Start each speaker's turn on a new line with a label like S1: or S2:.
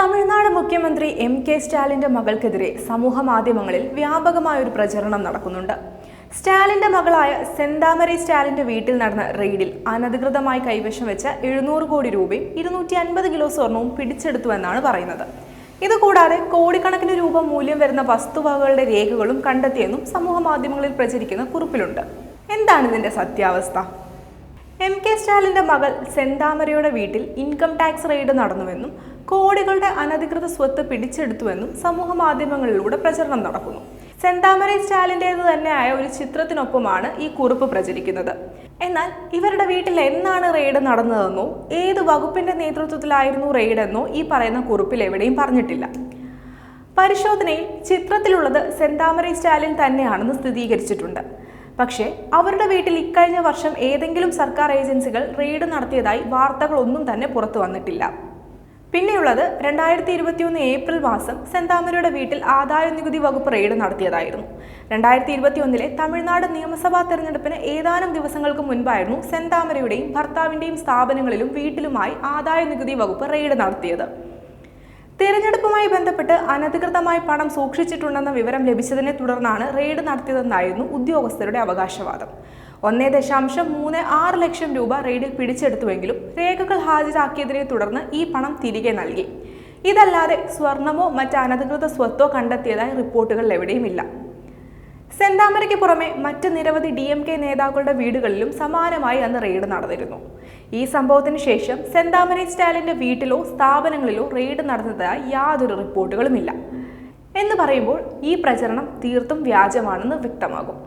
S1: തമിഴ്നാട് മുഖ്യമന്ത്രി M K സ്റ്റാലിന്റെ മകൾക്കെതിരെ സമൂഹ മാധ്യമങ്ങളിൽ വ്യാപകമായ ഒരു പ്രചരണം നടക്കുന്നുണ്ട്. സ്റ്റാലിന്റെ മകളായ സെന്താമരി സ്റ്റാലിന്റെ വീട്ടിൽ നടന്ന റെയ്ഡിൽ അനധികൃതമായി കൈവശം വെച്ച എഴുന്നൂറ് കോടി രൂപയും ഇരുന്നൂറ്റി അൻപത് കിലോ സ്വർണവും പിടിച്ചെടുത്തുവെന്നാണ് പറയുന്നത്. ഇതുകൂടാതെ കോടിക്കണക്കിന് രൂപ മൂല്യം വരുന്ന വസ്തുവകകളുടെ രേഖകളും കണ്ടെത്തിയെന്നും സമൂഹ മാധ്യമങ്ങളിൽ പ്രചരിക്കുന്ന കുറിപ്പിലുണ്ട്. എന്താണ് ഇതിന്റെ സത്യാവസ്ഥ? എം കെ സ്റ്റാലിന്റെ മകൾ സെന്താമരയുടെ വീട്ടിൽ ഇൻകം ടാക്സ് റെയ്ഡ് നടന്നുവെന്നും കോടികളുടെ അനധികൃത സ്വത്ത് പിടിച്ചെടുത്തുവെന്നും സമൂഹ മാധ്യമങ്ങളിലൂടെ പ്രചരണം നടക്കുന്നു. സെന്താമര സ്റ്റാലിന്റേത് തന്നെയായ ഒരു ചിത്രത്തിനൊപ്പമാണ് ഈ കുറിപ്പ് പ്രചരിക്കുന്നത്. എന്നാൽ ഇവരുടെ വീട്ടിൽ എന്നാണ് റെയ്ഡ് നടന്നതെന്നോ ഏത് വകുപ്പിന്റെ നേതൃത്വത്തിലായിരുന്നു റെയ്ഡെന്നോ ഈ പറയുന്ന കുറിപ്പിൽ എവിടെയും പറഞ്ഞിട്ടില്ല. പരിശോധനയിൽ ചിത്രത്തിലുള്ളത് സെന്താമര സ്റ്റാലിൻ തന്നെയാണെന്ന് സ്ഥിരീകരിച്ചിട്ടുണ്ട്. പക്ഷേ അവരുടെ വീട്ടിൽ ഇക്കഴിഞ്ഞ വർഷം ഏതെങ്കിലും സർക്കാർ ഏജൻസികൾ റെയ്ഡ് നടത്തിയതായി വാർത്തകളൊന്നും തന്നെ പുറത്തു വന്നിട്ടില്ല. പിന്നെയുള്ളത് രണ്ടായിരത്തി ഇരുപത്തിയൊന്ന് ഏപ്രിൽ മാസം സെന്താമരയുടെ വീട്ടിൽ ആദായ നികുതി വകുപ്പ് റെയ്ഡ് നടത്തിയതായിരുന്നു. രണ്ടായിരത്തി ഇരുപത്തിയൊന്നിലെ തമിഴ്നാട് നിയമസഭാ തെരഞ്ഞെടുപ്പിന് ഏതാനും ദിവസങ്ങൾക്ക് മുൻപായിരുന്നു സെന്താമരയുടെയും ഭർത്താവിന്റെയും സ്ഥാപനങ്ങളിലും വീട്ടിലുമായി ആദായ നികുതി വകുപ്പ് റെയ്ഡ് നടത്തിയത്. തിരഞ്ഞെടുപ്പുമായി ബന്ധപ്പെട്ട് അനധികൃതമായി പണം സൂക്ഷിച്ചിട്ടുണ്ടെന്ന വിവരം ലഭിച്ചതിനെ തുടർന്നാണ് റെയ്ഡ് നടത്തിയതെന്നായിരുന്നു ഉദ്യോഗസ്ഥരുടെ അവകാശവാദം. ഒന്നേ ദശാംശം മൂന്ന് ആറ് ലക്ഷം രൂപ റെയ്ഡിൽ പിടിച്ചെടുത്തുവെങ്കിലും രേഖകൾ ഹാജരാക്കിയതിനെ തുടർന്ന് ഈ പണം തിരികെ നൽകി. ഇതല്ലാതെ സ്വർണമോ മറ്റ് അനധികൃത സ്വത്തോ കണ്ടെത്തിയതായി റിപ്പോർട്ടുകൾ എവിടെയുമില്ല. സെന്താമരയ്ക്ക് പുറമെ മറ്റ് നിരവധി ഡി എം കെ നേതാക്കളുടെ വീടുകളിലും സമാനമായി അന്ന് റെയ്ഡ് നടന്നിരുന്നു. ഈ സംഭവത്തിന് ശേഷം സെന്താമര സ്റ്റാലിന്റെ വീട്ടിലോ സ്ഥാപനങ്ങളിലോ റെയ്ഡ് നടന്നതായി യാതൊരു റിപ്പോർട്ടുകളുമില്ല. എന്ന് പറയുമ്പോൾ ഈ പ്രചരണം തീർത്തും വ്യാജമാണെന്ന് വ്യക്തമാകും.